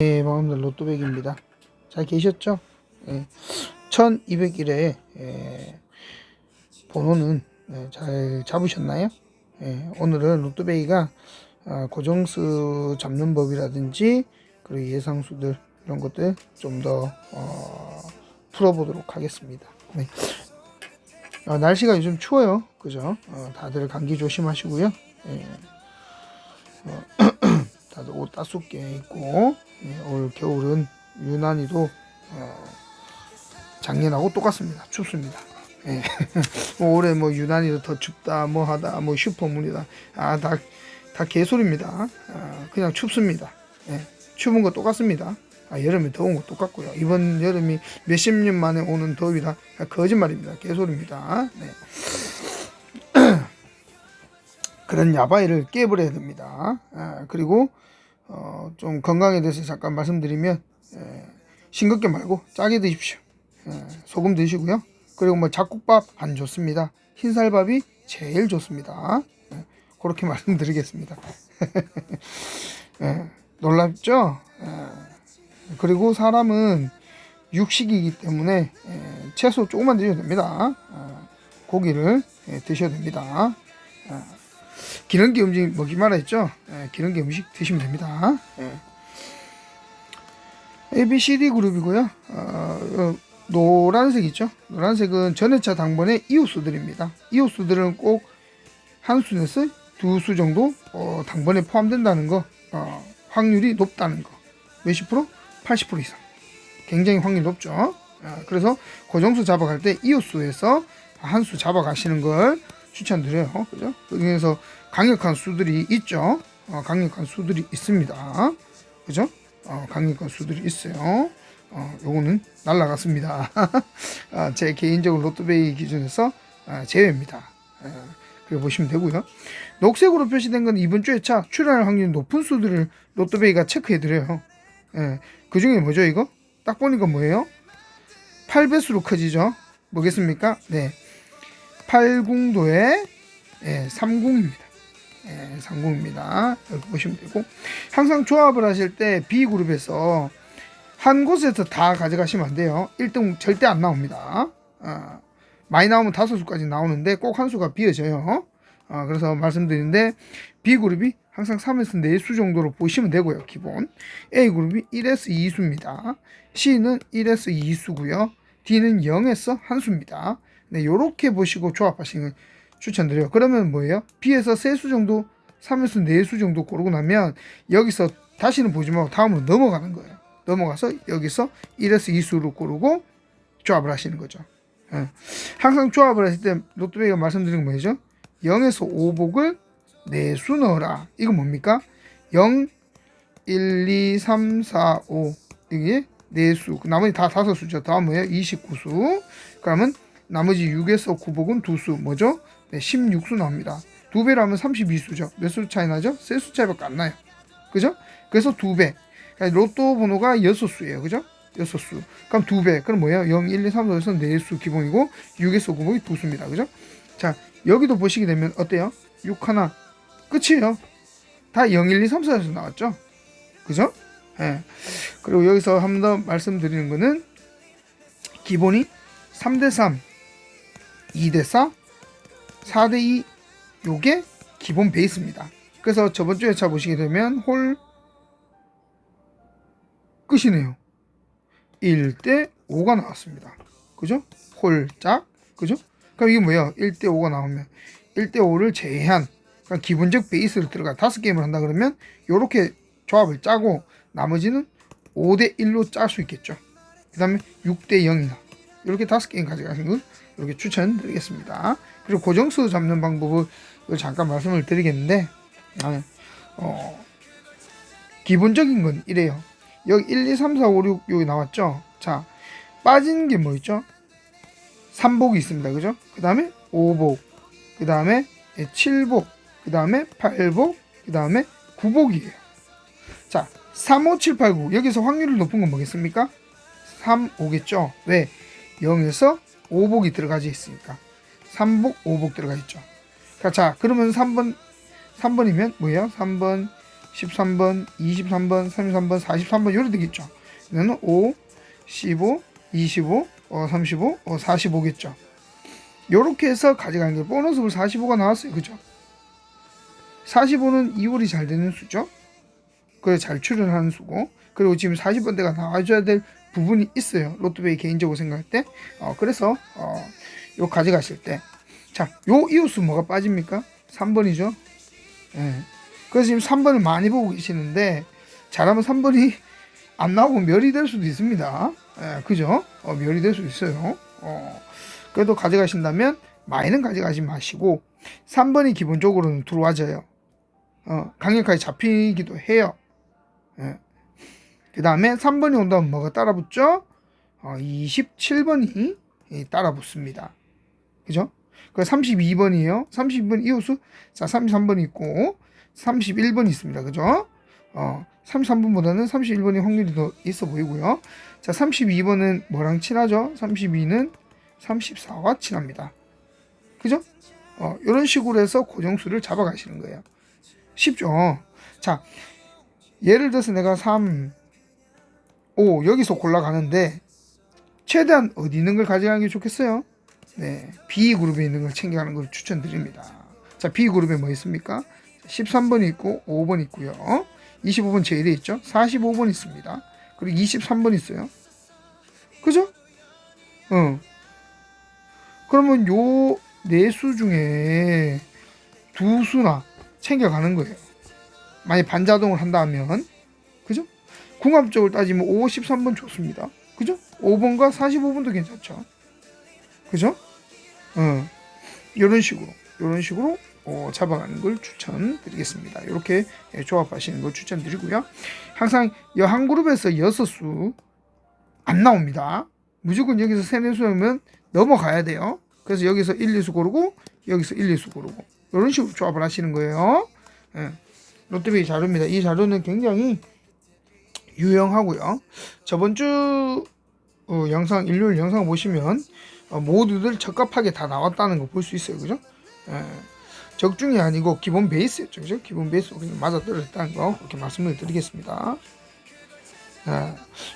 네, 반갑습니다. 로또백입니다. 잘 계셨죠? 예, 1201회 예, 번호는 예, 잘 잡으셨나요? 예, 오늘은 로또백이가 아, 고정수 잡는 법이라든지 그리고 예상수들 이런 것들 좀더 어, 풀어보도록 하겠습니다. 네. 어, 날씨가 요즘 추워요. 그죠? 어, 다들 감기 조심하시고요. 예. 어, 다들 옷 따숩게 입고 예, 올 겨울은 유난히도 어, 작년하고 똑같습니다. 춥습니다. 예. 뭐 올해 뭐 유난히도 더 춥다 뭐 하다 뭐 슈퍼문이다 아다 다 개소리입니다. 아, 그냥 춥습니다. 예. 추운 거 똑같습니다. 아, 여름에 더운 거 똑같고요. 이번 여름이 몇십 년 만에 오는 더위다 아, 거짓말입니다. 개소리입니다. 네. 그런 야바이를 깨버려야 됩니다. 아, 그리고 어, 좀 건강에 대해서 잠깐 말씀드리면 에, 싱겁게 말고 짜게 드십시오. 에, 소금 드시고요. 그리고 뭐 잡곡밥 안 좋습니다. 흰쌀밥이 제일 좋습니다. 에, 그렇게 말씀드리겠습니다. 에, 놀랍죠? 에, 그리고 사람은 육식이기 때문에 에, 채소 조금만 드셔도 됩니다. 어, 고기를 에, 드셔도 됩니다. 어, 기름기 음식 먹지 말아 했죠? 예, 기름기 음식 드시면 됩니다. 예. A, B, C, D 그룹이고요. 어, 어, 노란색 있죠? 노란색은 전해차 당번의 이웃수들입니다. 이웃수들은 꼭 한 수에서 두 수 정도 어, 당번에 포함된다는 거, 어, 확률이 높다는 거. 몇십 프로? 80% 이상. 굉장히 확률이 높죠. 어, 그래서 고정수 잡아갈 때 이웃수에서 한 수 잡아가시는 걸 추천드려요. 그죠? 그중에서 강력한 수들이 있죠. 어, 강력한 수들이 있습니다. 그죠? 어, 강력한 수들이 있어요. 어, 요거는 날라갔습니다. 아, 제 개인적으로 로또베이 기준에서 아, 제외입니다. 아, 그래 보시면 되고요. 녹색으로 표시된 건 이번 주에 차 출연할 확률이 높은 수들을 로또베이가 체크해드려요. 예, 그 중에 뭐죠 이거? 딱 보니까 뭐예요? 8배수로 커지죠. 뭐겠습니까? 네. 80도에 예, 30입니다. 예, 30입니다. 이렇게 보시면 되고 항상 조합을 하실 때 B그룹에서 한 곳에서 다 가져가시면 안 돼요. 1등 절대 안 나옵니다. 어, 많이 나오면 다섯 수까지 나오는데 꼭 한 수가 비어져요. 어, 그래서 말씀드리는데 B그룹이 항상 3에서 4수 정도로 보시면 되고요. 기본 A그룹이 1에서 2수입니다. C는 1에서 2수고요. D는 0에서 1수입니다. 네, 요렇게 보시고 조합하시는 걸 추천드려요. 그러면 뭐예요? B에서 3수 정도, 3에서 4수 정도 고르고 나면 여기서 다시는 보지 말고 다음으로 넘어가는 거예요. 넘어가서 여기서 1에서 2수로 고르고 조합을 하시는 거죠. 예. 항상 조합을 했을 때 로또베이가 말씀드린 거 뭐죠? 0에서 5복을 4수 넣어라. 이거 뭡니까? 0, 1, 2, 3, 4, 5 이게 4수. 나머지 다 5수죠. 다음 뭐예요? 29수. 그러면 나머지 6에서 9복은 2수. 뭐죠? 네, 16수 나옵니다. 2배로 하면 32수죠. 몇 수 차이 나죠? 세 수 차이밖에 안 나요. 그죠? 그래서 2배. 로또 번호가 6수예요. 그죠? 6수. 그럼 2배. 그럼 뭐예요? 0, 1, 2, 3, 4에서 4수 기본이고 6에서 9복이 2수입니다. 그죠? 자, 여기도 보시게 되면 어때요? 6 하나. 끝이에요. 다 0, 1, 2, 3, 4에서 나왔죠? 그죠? 예. 그리고 여기서 한 번 더 말씀드리는 거는 기본이 3대 3, 2대 4, 4대 2 요게 기본 베이스입니다. 그래서 저번 주에 차 보시게 되면 홀 끝이네요. 1대 5가 나왔습니다. 그죠? 홀짝 그죠? 그럼 이게 뭐야? 1대 5가 나오면 1대 5를 제외한 기본적 베이스를 들어가 다섯 게임을 한다 그러면 요렇게 조합을 짜고 나머지는 5대 1로 짤 수 있겠죠. 그 다음에 6대 0이나 이렇게 다섯 게임 가져가시는 걸 이렇게 추천드리겠습니다. 그리고 고정수 잡는 방법을 잠깐 말씀을 드리겠는데 아, 어, 기본적인 건 이래요. 여기 1, 2, 3, 4, 5, 6 여기 나왔죠. 자 빠진 게 뭐 있죠? 3복이 있습니다. 그죠? 그 다음에 5복, 그 다음에 7복, 그 다음에 8복, 그 다음에 9복이에요. 자, 3, 5, 7, 8, 9. 여기서 확률이 높은 건 뭐겠습니까? 3, 5겠죠? 왜? 0에서 5복이 들어가져 있으니까. 3복, 5복 들어가 있죠. 자, 자 그러면 3번, 3번이면 뭐예요? 3번, 13번, 23번, 33번, 43번 요래 되겠죠. 얘는 5, 15, 25, 어, 35, 어, 45겠죠. 요렇게 해서 가져가는 게 보너스로 45가 나왔어요. 그죠? 45는 2월이 잘 되는 수죠. 그래 잘 출연하는 수고 그리고 지금 40번대가 나와줘야 될 부분이 있어요. 로또베이 개인적으로 생각할 때. 어, 그래서 어, 요 가져가실 때. 자, 요 이웃수 뭐가 빠집니까? 3번이죠. 예. 그래서 지금 3번을 많이 보고 계시는데 잘하면 3번이 안 나오고 멸이 될 수도 있습니다. 예, 그죠? 어, 멸이 될 수도 있어요. 어, 그래도 가져가신다면 많이는 가져가지 마시고 3번이 기본적으로는 들어와져요. 어, 강력하게 잡히기도 해요. 예. 그 다음에 3번이 온다면 뭐가 따라 붙죠? 어, 27번이 따라 붙습니다. 그죠? 그 32번이에요. 32번 이웃수. 자, 33번이 있고 31번이 있습니다. 그죠? 어, 33번보다는 31번이 확률이 더 있어 보이고요. 자, 32번은 뭐랑 친하죠? 32는 34와 친합니다. 그죠? 어, 이런 식으로 해서 고정수를 잡아가시는 거예요. 쉽죠? 자, 예를 들어서 내가 3, 5 여기서 골라가는데 최대한 어디 있는 걸 가져가는 게 좋겠어요? 네, B 그룹에 있는 걸 챙겨가는 걸 추천드립니다. 자, B 그룹에 뭐 있습니까? 13번 있고 5번 있고요. 25번 제일에 있죠. 45번 있습니다. 그리고 23번 있어요. 그죠? 어. 그러면 요 네 수 중에 두 수나 챙겨가는 거예요. 만약 반자동을 한다면 그죠? 궁합적으로 따지면 5, 13번 좋습니다. 그죠? 5번과 45번도 괜찮죠. 그죠? 어. 이런 식으로 이런 식으로 어, 잡아가는 걸 추천드리겠습니다. 이렇게 예, 조합하시는 걸 추천드리고요. 항상 여한 그룹에서 여섯 수 안 나옵니다. 무조건 여기서 세네 수면 넘어가야 돼요. 그래서 여기서 1, 2수 고르고 여기서 1, 2수 고르고 이런 식으로 조합을 하시는 거예요. 예. 롯데베이 자료입니다. 이 자료는 굉장히 유용하고요. 저번 주 어, 영상 일요일 영상 보시면 어, 모두들 적합하게 다 나왔다는 거 볼 수 있어요. 그죠? 예. 적중이 아니고 기본 베이스였죠. 그죠? 기본 베이스 그냥 맞아 떨어졌다는 거 그렇게 말씀을 드리겠습니다. 예.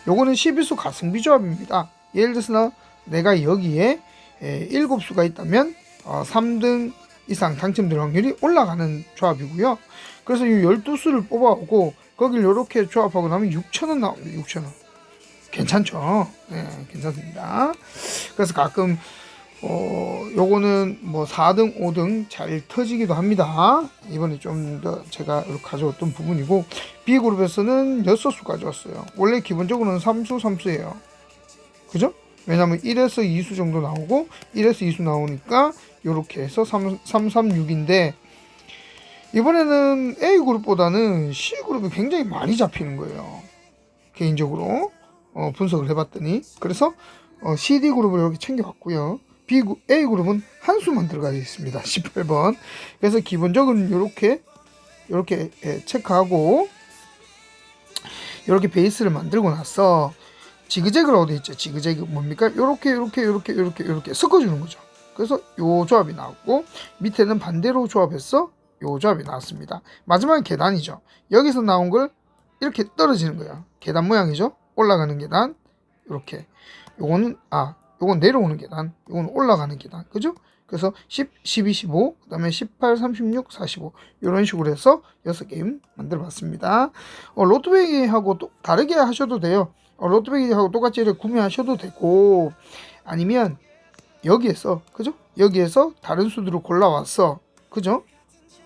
요거는 11수 가성비 조합입니다. 예를 들어서 내가 여기에 에, 7수가 있다면 어, 3등 이상 당첨될 확률이 올라가는 조합이고요. 그래서 이 12수를 뽑아오고 거길 이렇게 조합하고 나면 6,000원 나옵니다. 6,000원. 괜찮죠? 네, 괜찮습니다. 그래서 가끔 어, 요거는 뭐 4등, 5등 잘 터지기도 합니다. 이번에 좀 더 제가 가져왔던 부분이고 B그룹에서는 6수 가져왔어요. 원래 기본적으로는 3수, 3수예요. 그죠? 왜냐면 1에서 2수 정도 나오고 1에서 2수 나오니까 요렇게 해서 3, 3 3, 6인데 이번에는 A그룹보다는 C그룹이 굉장히 많이 잡히는 거예요. 개인적으로 어, 분석을 해봤더니 그래서 어, CD 그룹을 이렇게 챙겨왔고요. B A 그룹은 한 수만 들어가 있습니다. 18번. 그래서 기본적으로 이렇게 이렇게 예, 체크하고 이렇게 베이스를 만들고 나서 지그재그로 어디 있죠? 지그재그 뭡니까? 이렇게 이렇게 이렇게 이렇게 이렇게 섞어주는 거죠. 그래서 요 조합이 나왔고 밑에는 반대로 조합해서 요 조합이 나왔습니다. 마지막에 계단이죠. 여기서 나온 걸 이렇게 떨어지는 거예요. 계단 모양이죠. 올라가는 계단 이렇게 요거는 아 요건 내려오는 계단 요건 올라가는 계단 그죠? 그래서 10, 12, 15 그 다음에 18, 36, 45 이런 식으로 해서 6게임 만들어 봤습니다. 어, 로또베이하고 또 다르게 하셔도 돼요. 어, 로또베이하고 똑같이 이렇게 구매하셔도 되고 아니면 여기에서 그죠? 여기에서 다른 수들을 골라왔어 그죠?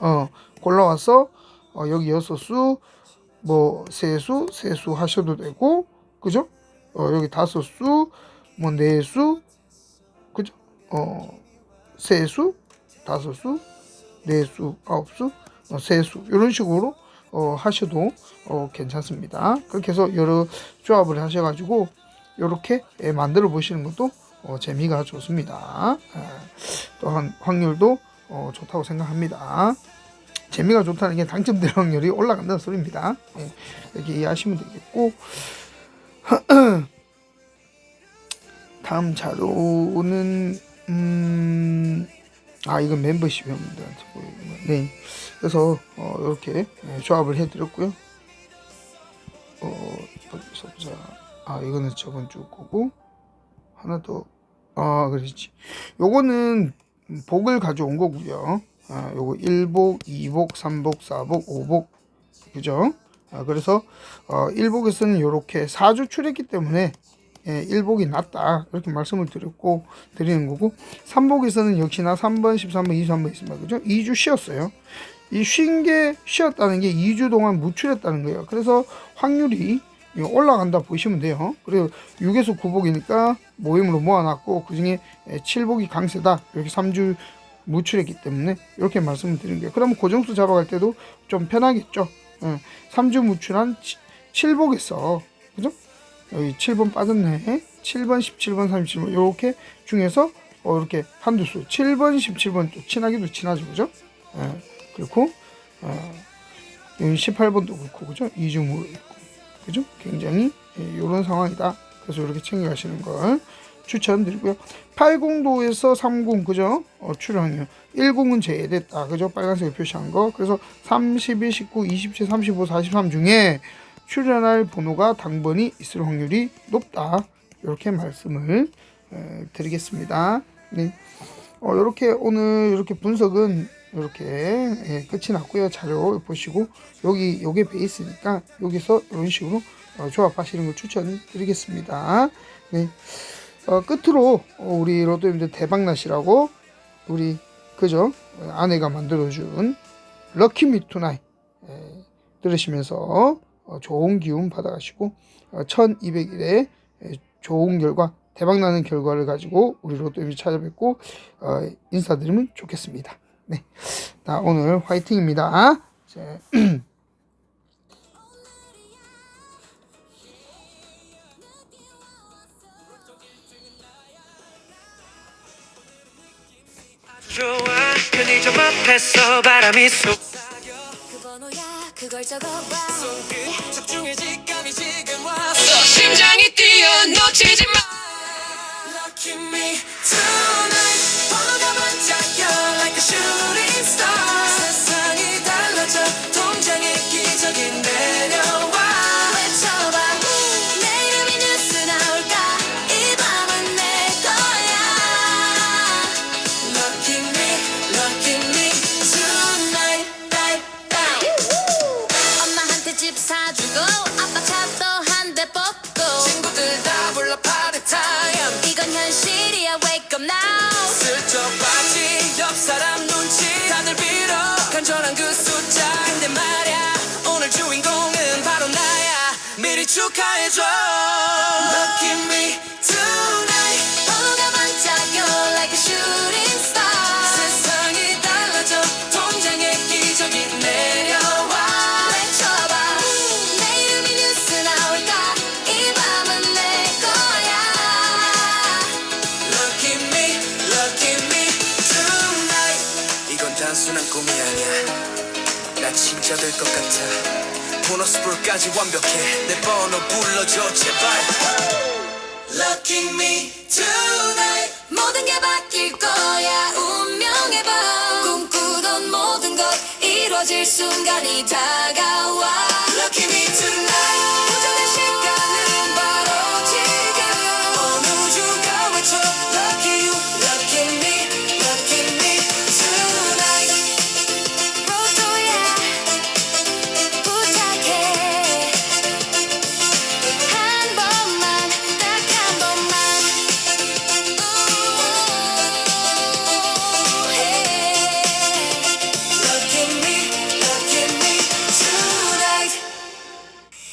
어 골라와서 어, 여기 여섯 수, 뭐 세수, 세수 하셔도 되고, 그죠? 어, 여기 다섯 수, 뭐 네 수, 그죠? 어, 세수, 다섯 수, 네 수, 아홉 수, 어, 세수 이런 식으로 어, 하셔도 어, 괜찮습니다. 그렇게 해서 여러 조합을 하셔가지고 이렇게 예, 만들어 보시는 것도 어, 재미가 좋습니다. 예, 또한 확률도 어, 좋다고 생각합니다. 재미가 좋다는 게 당첨될 확률이 올라간다는 소리입니다. 예, 이렇게 이해하시면 되겠고 다음 자료는 음, 아 이건 멤버십 회원들한테 보이는 네. 그래서 어, 이렇게 예, 조합을 해드렸고요. 어, 어디서 보자. 아, 이거는 저번 주 거고 하나 더. 아, 그렇지. 요거는 복을 가져온 거고요. 아, 요거 1복, 2복, 3복, 4복, 5복. 그죠? 아, 그래서 어, 1복에서는 이렇게 4주 출했기 때문에 예, 1복이 낫다. 이렇게 말씀을 드렸고 드리는 거고 3복에서는 역시나 3번, 13번, 23번 있습니다. 그죠? 2주 쉬었어요. 이 쉰 게 쉬었다는 게 2주 동안 무출했다는 거예요. 그래서 확률이 올라간다 보시면 돼요. 그리고 6에서 9복이니까 모임으로 모아놨고 그 중에 7복이 강세다. 이렇게 3주 무출했기 때문에 이렇게 말씀을 드린 거예요. 그러면 고정수 잡아갈 때도 좀 편하겠죠. 예, 3주 무출한 7복에서 그죠? 여기 7번 빠졌네. 7번, 17번, 37번 이렇게 중에서 어, 이렇게 한두 수 7번, 17번 또 친하기도 친하죠. 그죠? 예, 그렇고 어, 여기 18번도 그렇고 그죠? 이중으로 있고 그죠? 굉장히 이런 상황이다. 그래서 이렇게 챙겨가시는 걸 추천드리고요. 80도에서 30 그죠? 어, 출연료 10은 제외됐다. 그죠? 빨간색으로 표시한 거. 그래서 31, 19, 27, 35, 43 중에 출연할 번호가 당번이 있을 확률이 높다. 이렇게 말씀을 에, 드리겠습니다. 네. 어, 이렇게 오늘 이렇게 분석은 이렇게 예, 끝이 났고요. 자료 보시고 여기 요게 베이스니까 여기서 이런 식으로 어, 조합하시는 걸 추천드리겠습니다. 네. 어, 끝으로 어, 우리 로또님들 대박나시라고 우리 그죠 어, 아내가 만들어준 럭키 미 투나잇 예, 들으시면서 어, 좋은 기운 받아가시고 어, 1200일에 예, 좋은 결과 대박나는 결과를 가지고 우리 로또님이 찾아뵙고 어, 인사드리면 좋겠습니다. 네, 자, 오늘 화이팅입니다. 자, 좋아 편의점 앞에서 바람이 속그 번호야 그걸 적어봐. 손끝 집중해지 감이 지금 왔어. 심장이 뛰어 놓치지 마 간절한 그 숫자 근데 말야. 오늘 주인공은 바로 나야. 미리 축하해줘 단순한 꿈이 아니야. 나 진짜 될 것 같아. 보너스 볼까지 완벽해. 내 번호 불러줘 제발. Lucky me tonight. 모든 게 바뀔 거야. 운명의 밤. 꿈꾸던 모든 것 이루어질 순간이 다가와. Lucky me